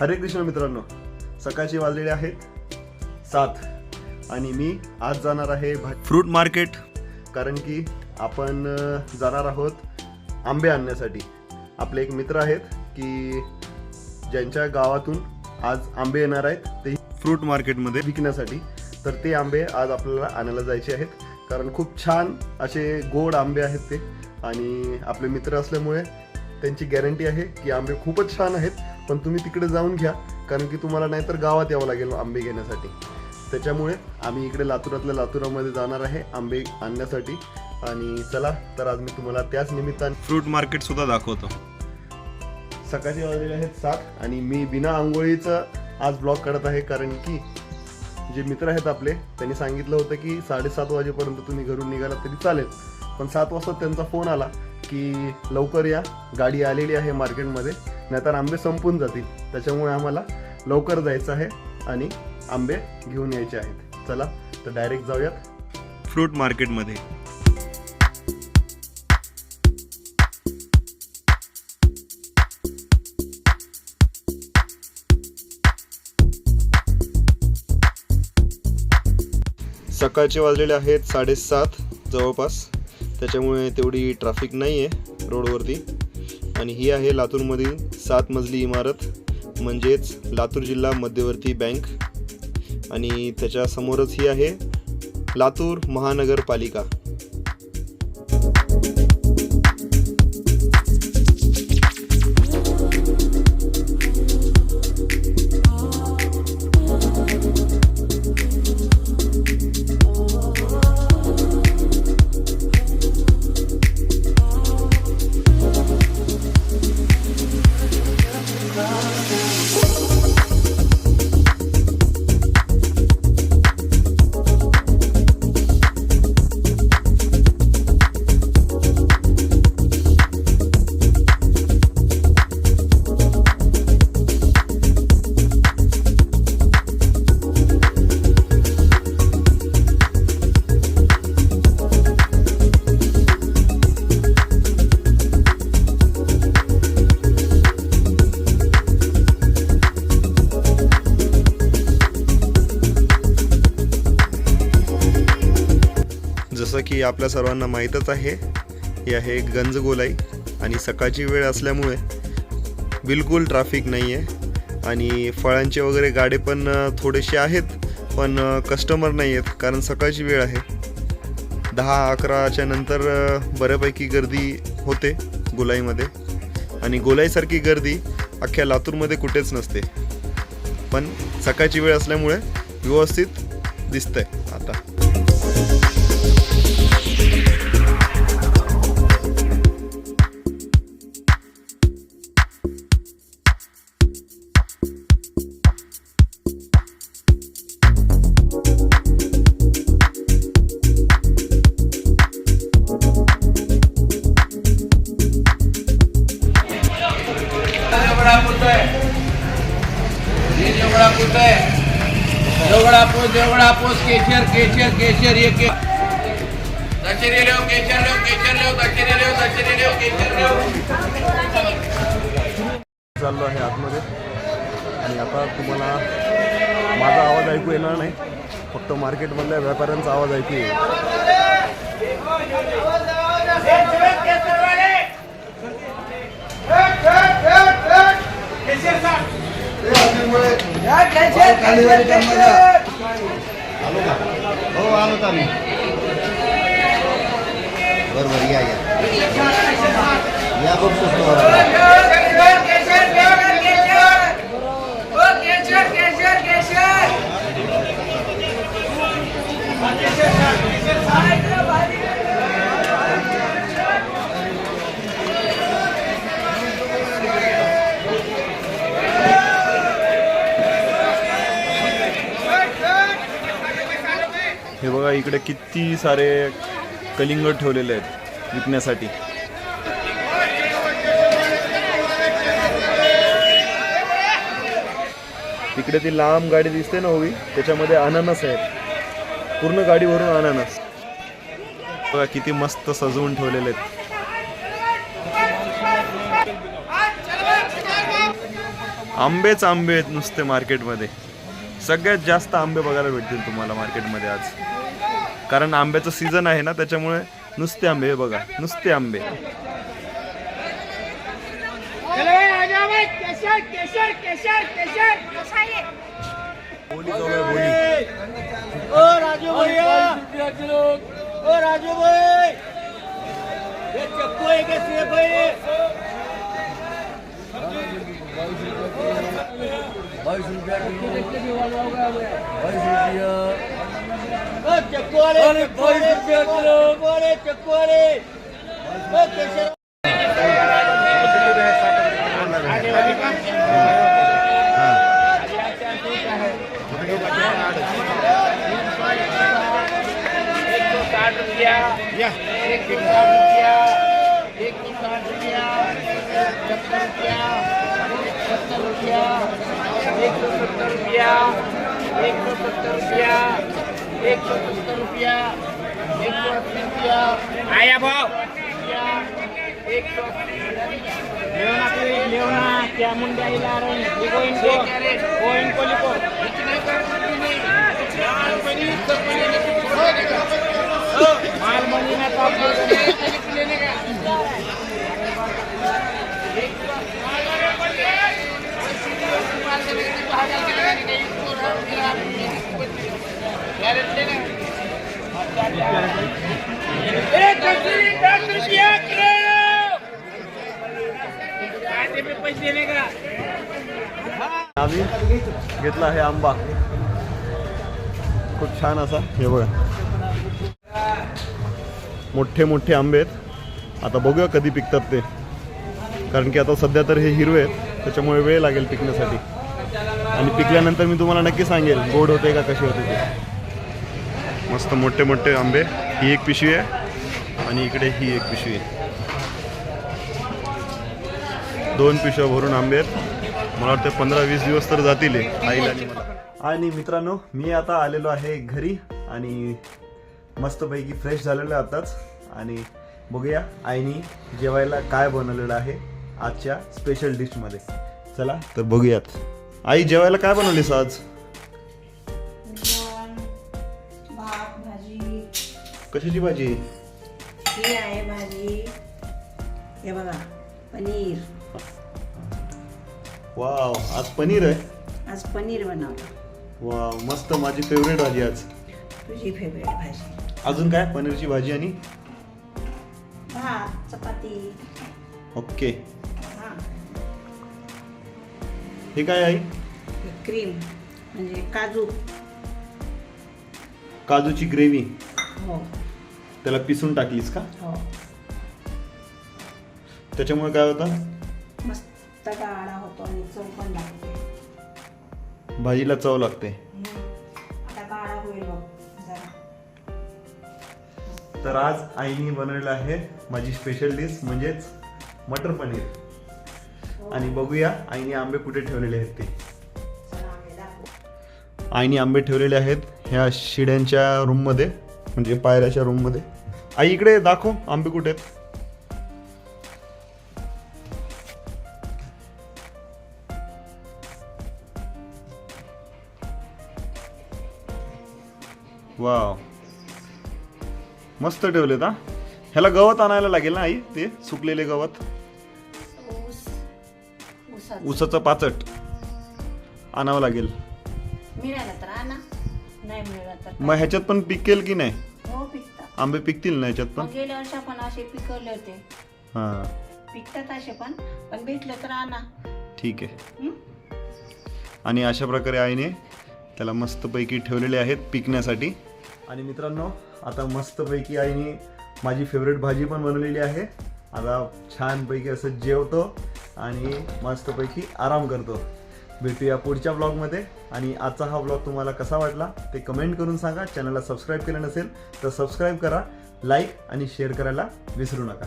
हरे कृष्ण मित्रांनो सकाळचे वाजलेले आहेत सात आणि मी आज जाणार आहे फ्रूट मार्केट. कारण की आपण अ, जाणार आहोत आंबे आणण्यासाठी. आपले एक मित्र आहेत की ज्यांच्या गावातून आज आंबे येणार आहेत ते फ्रूट मार्केटमध्ये. विकण्यासाठी. तर ते आंबे आज आपल्याला आणायला जायचे आहेत. कारण खूप छान असे गोड आंबे आहेत ते. आणि आपले मित्र असल्यामुळे त्यांची गॅरंटी आहे की आंबे खूपच छान आहेत. पण तुम्ही तिकडे जाऊन घ्या कारण की तुम्हाला नाहीतर गावात यावं लागेल आंबे घेण्यासाठी. त्याच्यामुळे आम्ही इकडे लातूरातल्या लातूरामध्ये जाणार आहे आंबे आणण्यासाठी. आणि चला तर आज मी तुम्हाला त्याच निमित्ताने फ्रूट मार्केट सुद्धा दाखवतो. सकाळचे वाजलेले आहेत सात आणि मी बिना आंघोळीचं आज ब्लॉग करत आहे कारण की जे मित्र आहेत आपले त्यांनी सांगितलं होतं की साडेसात वाजेपर्यंत तुम्ही घरून निघाला तरी चालेल. पण सात वाजता त्यांचा फोन आला की लवकर या गाडी आलेली आहे मार्केटमध्ये. नाहीतर आंबे संपून जातील. त्याच्यामुळे आम्हाला लवकर जायचं आहे आणि आंबे घेऊन यायचे आहेत. चला तर डायरेक्ट जाऊयात. फ्रूट मार्केटमध्ये. सकाळचे वाजलेले आहेत साडेसात जवळपास. त्याच्यामुळे तेवढी ट्रॅफिक नाही आहे रोडवरती. आणि ही आहे लातूरमधील सात मजली इमारत म्हणजेच लातूर जिल्हा मध्यवर्ती बँक. आणि त्याच्यासमोरच ही आहे लातूर महानगरपालिका. जसं की आपल्या सर्वांना माहीतच आहे ही आहे गंजगोलाई आणि सकाळची वेळ असल्यामुळे बिलकुल ट्रॅफिक नाही आहे आणि फळांचे वगैरे गाडे पण थोडेसे आहेत पण कस्टमर नाही आहेत कारण सकाळची वेळ आहे. दहा अकराच्या नंतर बऱ्यापैकी गर्दी होते गोलाईमध्ये. आणि गोलाईसारखी गर्दी अख्ख्या लातूरमध्ये कुठेच नसते. पण सकाळची वेळ असल्यामुळे व्यवस्थित दिसतंय आता. जेवढा पोस केशर केशर केशर ये के दशेरी लेव केशर लेव केशर लेव दशेरी लेव दशेरी लेव केशर लेव चाललो आहे आतमध्ये. आणि आता तुम्हाला माझा आवाज ऐकू येणार नाही. फक्त मार्केटमधल्या व्यापाऱ्यांचा आवाज ऐकू येईल. हो आलो का आम्ही बरोबर या या या बघा इकडे किती सारे कलिंग ठेवलेले आहेत विकण्यासाठी. तिकडे ती लांब गाडी दिसते ना उभी त्याच्यामध्ये अननस आहेत. पूर्ण गाडीवरून अननस. बघा किती मस्त सजवून ठेवलेले आहेत. आंबेच आंबे आहेत नुसते मार्केटमध्ये. सगळ्यात जास्त आंबे बघायला भेटतील तुम्हाला मार्केटमध्ये आज. कारण आंब्याचं सीझन आहे ना त्याच्यामुळे नुसते आंबे हे बघा नुसते आंबे. चलो ए, आ जाओ भाई केसर केसर केसर केसर ओ राजू भैया ओ राजू भाई ये चक्कू क्या सेब ये? ओ चक्कू वाले चक्कू वाले चक्कू वाले चक्कू वाले ओ केसर एक सौ साठ रुपया. एक सौ साठ रुपया एक सौ साठ रुपया सत्तर रुपया। सत्तर रुपया एक सौ सत्तर रुपया एक सौ सत्तर रुपया एक सौ सत्तर रुपया एक सौ अस्सी रुपया आया भाव एक सौ लेवना लेवना क्या मुंडा हिला रहे हैं लिखो इनको वो इनको लिखो माल मंडी में तो आप पैसे देने का आम्ही घेतला आहे आंबा. खूप छान असा हे बघा. मोठे मोठे आंबे आहेत. आता बघूया कधी पिकतात ते. कारण की आता सध्या तर हे हिरवे आहेत त्याच्यामुळे वेळ लागेल पिकण्यासाठी. आणि पिकल्यानंतर मी तुम्हाला नक्की सांगेल गोड होते का कसे होते ते. मस्त मोठे मोठे आंबे. ही एक पिशवी आहे. आणि इकडे ही एक पिशवी आहे. दोन पिशव्या भरून आंबे आहेत. मला वाटतं पंधरा वीस दिवस तर जातील आईला आणि मला. आणि मित्रांनो मी आता आलेलो आहे घरी आणि मस्तपैकी फ्रेश झालेलो आहे आताच. आणि बघूया आईनी जेवायला काय बनवलेलं आहे आजच्या स्पेशल डिशमध्ये चला तर बघूयात. आई जेवायला काय बनवलीस आज? कशाची भाजी? ही आहे भाजी. हे बघा पनीर. वाव आज पनीर आहे? आज पनीर बनवलं. वाव मस्त माझी फेवरेट भाजी आज. तुझी फेवरेट भाजी. अजून काय? पनीरची भाजी आणि? भात चपाती. ओके. हां. हे काय आई? क्रीम म्हणजे काजू. काजूची ग्रेव्ही हो. त्याला पिसून टाकलीस का? हो. त्याच्यामुळे काय होतं? मस्त गाळा होतो आणि चव पण लागते. भाजीला चव लागते. हम्म. आता गाळा होईल बघ जरा. तर आज आईने बनवलेलं आहे माझी स्पेशल डिश म्हणजेच मटर पनीर. आणि बघूया आईने आंबे कुठे ठेवलेले आहेत ते. चला आम्ही दाखवू. आईने आंबे ठेवलेले आहेत ह्या शिड्यांच्या रूममध्ये म्हणजे पायऱ्याच्या रूममध्ये आई इकडे दाखव आंबे कुठे आहेत? वाव. मस्त ठेवलेत हा? ह्याला गवत आणायला लागेल ना आई ते सुकलेले गवत? ऊस. ऊसाचं. ऊसाचं पाचट. आणावं लागेल. मिळालं तर आणा. नाही मिळालं तर मग ह्याच्यात पण पिकेल की नाही? हो पिकतात. आंबे पिकतील ना ह्याच्यात पण? मग गेल्या वर्षी आपण असे पिकवले होते. हां. पिकतात असे पण पण भेटलं तर आणा. ठीक आहे. हं? आणि अशा प्रकारे आईने त्याला मस्तपैकी ठेवलेले आहेत पिकण्यासाठी. आणि मित्रांनो आता मस्तपैकी आईने माझी फेवरेट भाजी पण बनवलेली आहे. आता छानपैकी असं जेवतो आणि मस्तपैकी आराम करतो. भेटूया पुढच्या ब्लॉगमध्ये आणि आजचा हा ब्लॉग तुम्हाला कसा वाटला ते कमेंट करून सांगा. चॅनलला सबस्क्राईब केलं नसेल तर सबस्क्राईब करा लाईक आणि शेअर करायला विसरू नका.